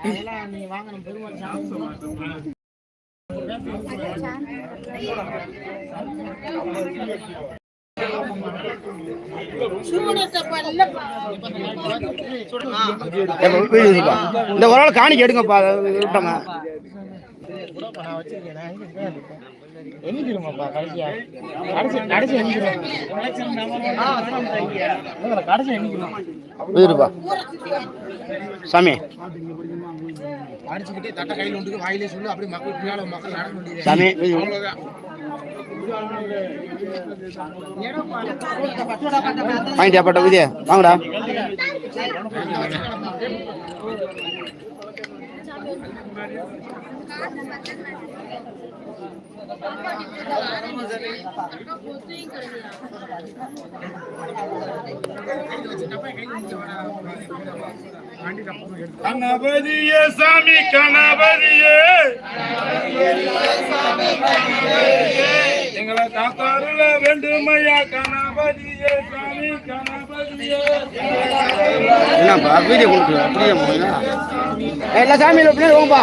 அதெல்லாம் நீங்க வாங்கணும். பெருமாள் சாமி இந்த ஒரு காணிக்க எடுங்கப்பா விட்டோங்க எண்ணிக்கிறோமாப்பா கடைசியா? கடைசி கடைசி எண்ணிக்கிறோம் கடைசி சாமி. அடிச்சுக்கிட்டே தட்டை கையில் உண்டு வாயிலே சொல்லு அப்படியே மக்கள் பின்னால மக்கள் நடக்க வேண்டியது சாமி. அவ்வளவுதான். வாங்கிட்டியா பட்ட விதிய வாங்கடா. கணபதியே சாமி கணபதியே. எங்களை காத்தாருல வேண்டுமையா கணபதியே சாமி கணபதியே. என்னப்பா வீடியோ கொடுக்குற அப்படியே போறீங்களா எல்லா சாமியில் பின்னாடி வாங்கப்பா.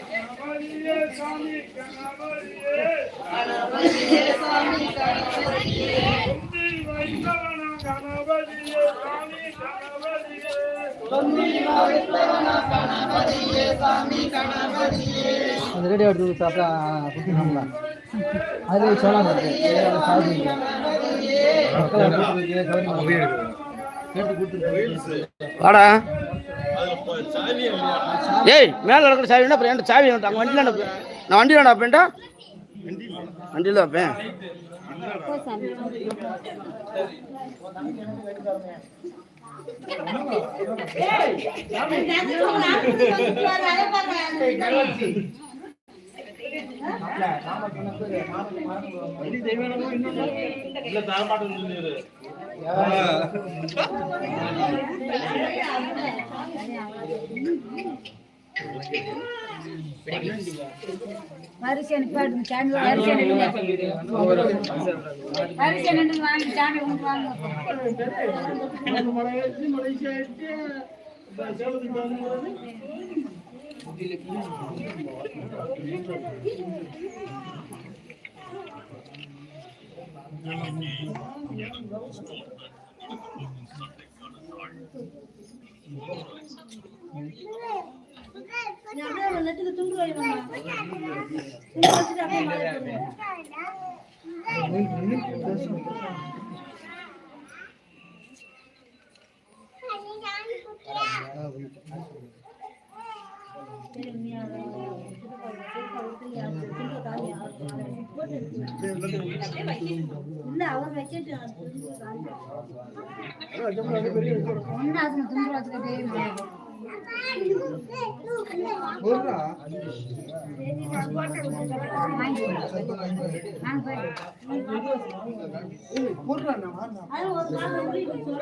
அந்த ரேடியோ எடுத்து சாப்பிட்டா குட்டினாங்களா அது சோழம் வாடா. ஏய் இருக்கிற சாவி என்ன அப்புறம் சாவி அங்கே வண்டியில் நான் வண்டியில் வேண்டாம் அப்பேன்டா. வண்டியில் வைப்பேன் வரிசை நிப்பாட்டுங்க சாமி வரிசை நில்லுங்க வரிசை நின்று வாங்க சாமி கும்பிட்டு வாங்க நெத்தில துண்டு வைக்கணும் துண்டு வச்சுட்டு அப்படியே மழை போடுங்க. இல்ல அவர் அது துண்டு வச்சுக்கிட்டே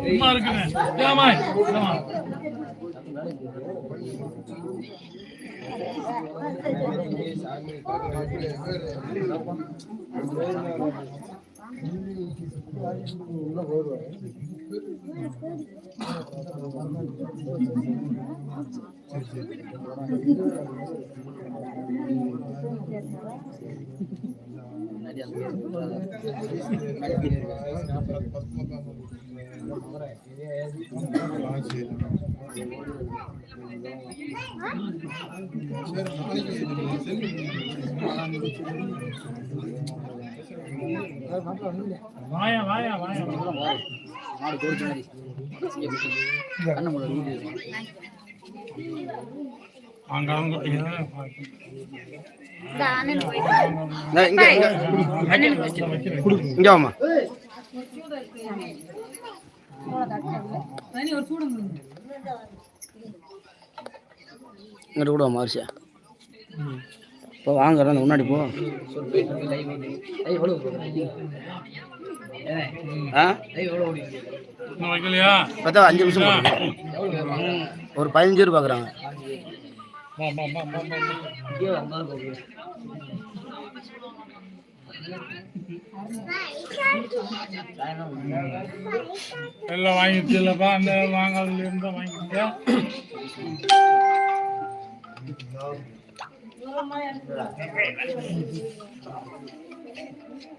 சும்மா இருக்குறேன் ஏமா ஏமா உள்ள போடுவாங்க வாயா வாயா வாயா. மாடு கோரிச்சு மாதிரி கண்ணை மூட வீடு அங்க அவங்க இங்க. இங்க இங்க. இங்க வாமா இங்கிட்ட கூட அரிசியா? இப்போ வாங்க முன்னாடி போ. பார்த்தா அஞ்சு நிமிஷம். ஒரு பதினஞ்சு பேர் பார்க்குறாங்க எல்லாம் வாங்கிட்டு இல்லப்பா அந்த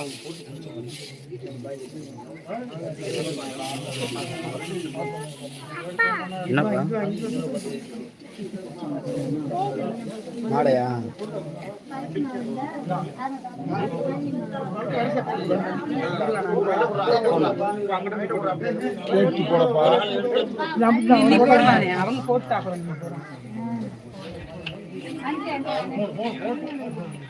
வாங்கிக்கிங்க போட்டு சாமி என்னப்பா மாடையா ஏய் ஏய்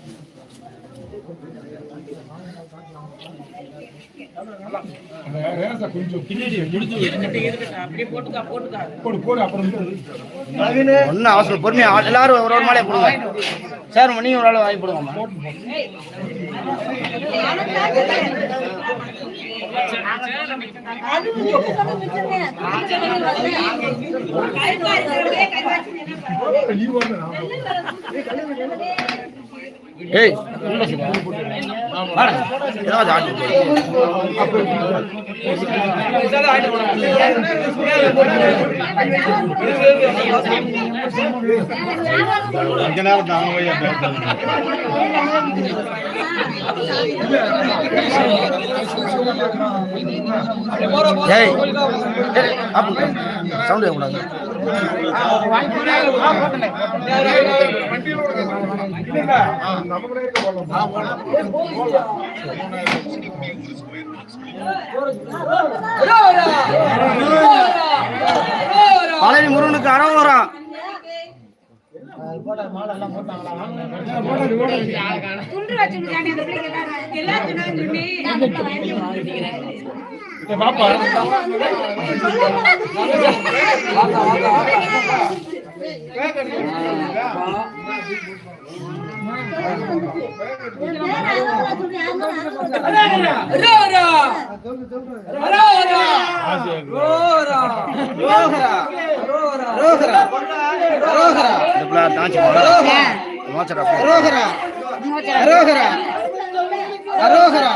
ஒன்றும் அவசரம் பொறுமையா எல்லாரும் ஒரு ஒரு மாலையை போடுங்க சார் நீங்க ஒரு ஆள் வாங்கி போடுங்கம்மா நீ ஏய். ஏதாவது ஆட்டு. கொஞ்ச நேரம் தாங்க வையா ஏய் சவுண்ட் கூடாது பழனி முருகனுக்கு அறவரம் துண்டு வச்சுருக்காண்டி அந்த பிள்ளைங்க பாப்பா. இந்த பிள்ளை தாச்சி மோச்சடா அரோகரா. அரோகரா. அரோகரா.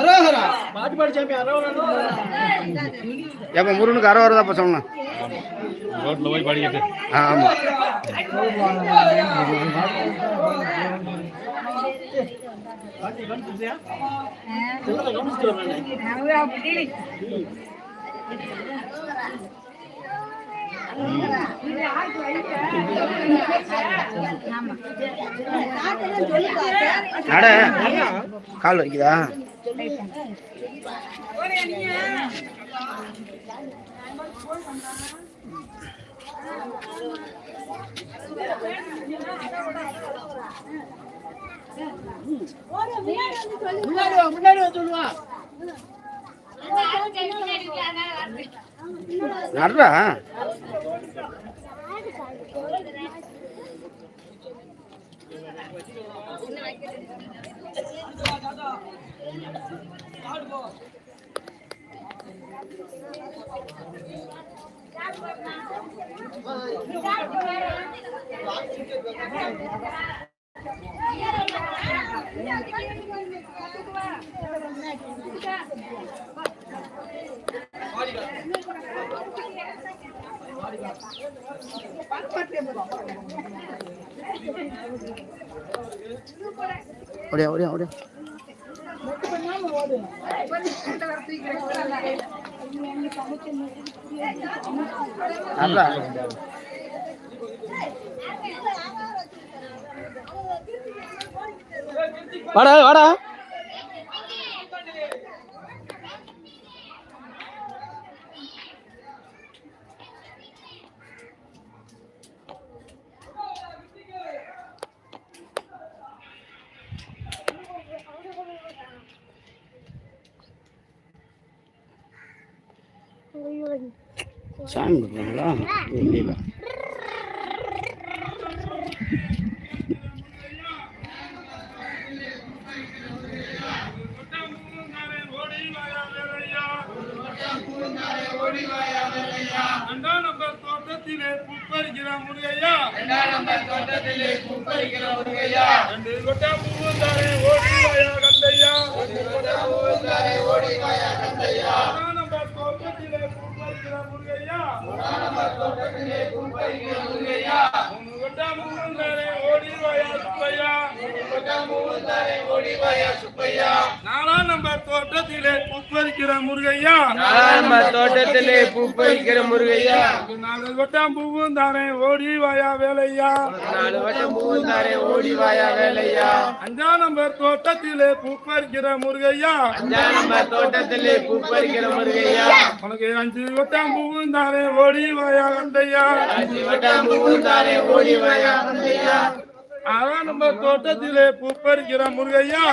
அரோகரா. பாட்டு பாடி சாமி அரோகரா முருகனுக்கு இப்போ சொல்லணும் போய் படிக்கிட்டு. ஆமாம் நட கால் வலிக்குதா? முன்னாடி முன்னாடி சொல்லுவா. நடுறா? ஓடியா ஓடியா ஓடியா வாடா வாடா சாமி கொடுக்குறாங்களா இல்லை ரெண்டாம் நம்பர் தோட்டத்திலே பூப்பறிக்கிற முருகையா ரெண்டு கொட்டா பூவந்தாரே ஓடி வாயா கந்தையா மூணாம் நம்பர் தோட்டத்திலே பூப்பறிக்கிற முருகையா தோட்டத்திலே கொட்டா பூவந்தாரே ஓடி வாயா நாலாம் நம்பர் தோட்டத்திலே பூப்பறிக்கிற முருகையா? நம்ம தோட்டத்திலே பூ பறிக்கிற முருகையா? நாலு கொட்டாம் பூவும் தானே ஓடி வாயா வேலையா? நாலு வட்டம் பூந்தாரே ஓடி வாயா வேலையா? அஞ்சாம் நம்பர் தோட்டத்திலே பூப்பறிக்கிற முருகையா? அஞ்சா நம்ம தோட்டத்திலே பூ பறிக்கிற முருகையா? உனக்கு அஞ்சு கொட்டாம் பூவும் தானே ஓடி வாயா கந்தையா அஞ்சு வட்டம் பூந்தாரே ஓடி வாயா வந்தையா ஆறாம் நம்பர் தோட்டத்திலே பூப்பறிக்கிற முருகையா?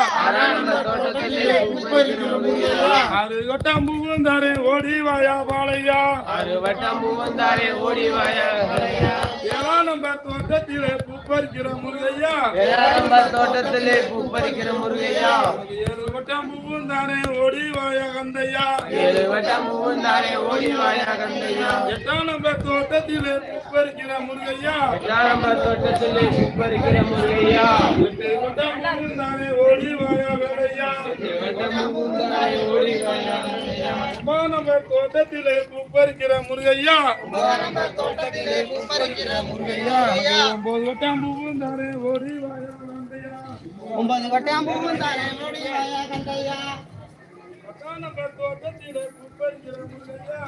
நம்ம பூ பூவும் தானே ஓடி வாயா பாலையா? ஆறு வட்டம் பூந்தாரே ஓடி வாயா ஏழாம் நம்பர் தோட்டத்திலே பூப்பறிக்கிற முருகையா? தோட்டத்திலே பூ பறிக்கிற முருகையா? ஏழு பூவும் தானே ஓடி வாயா கந்தையா? ஏழு வட்டம் பூந்தாரே ஓடி வாயா கந்தையா? எட்டாம் நம்பர் தோட்டத்திலே பூப்பறிக்கிற முருகையா? எட்டாம் நம்ம தோட்டத்திலே பூ பறிக்கிற முருகையா? எட்டு பூவும் தானே ஓடி வாயா வட்டம் ஓடி வாயா வேலையா? ஒன்பதாம் நம்பர் தோட்டத்திலே பூப்பறிக்கிற முருகையா? ஒன்பது கொட்டாம் பூவும் தானே ஓடி வாயா கந்தையா ஒன்பது கொட்டையாம் பூவும் தானே ஓடி வாயா கந்தையா பத்தாம் நம்பர் தோட்டத்திலே பூப்பறிக்கிற முருகையா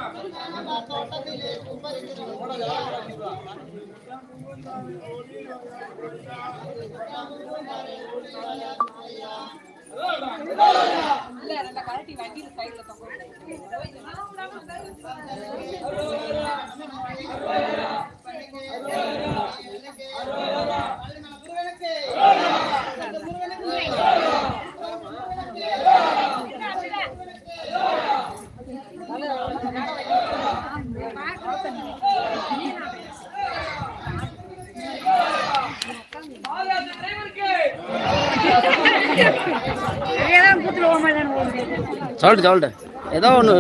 சொல்லிட்டு சொல்லிட்டு ஏதோ ஒன்று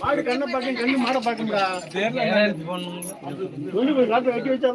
மாடு கண்ணை பார்க்க கண்ணு மாடை பார்க்கும்டா. கொண்டு போய் காட்டு வைக்க வச்சா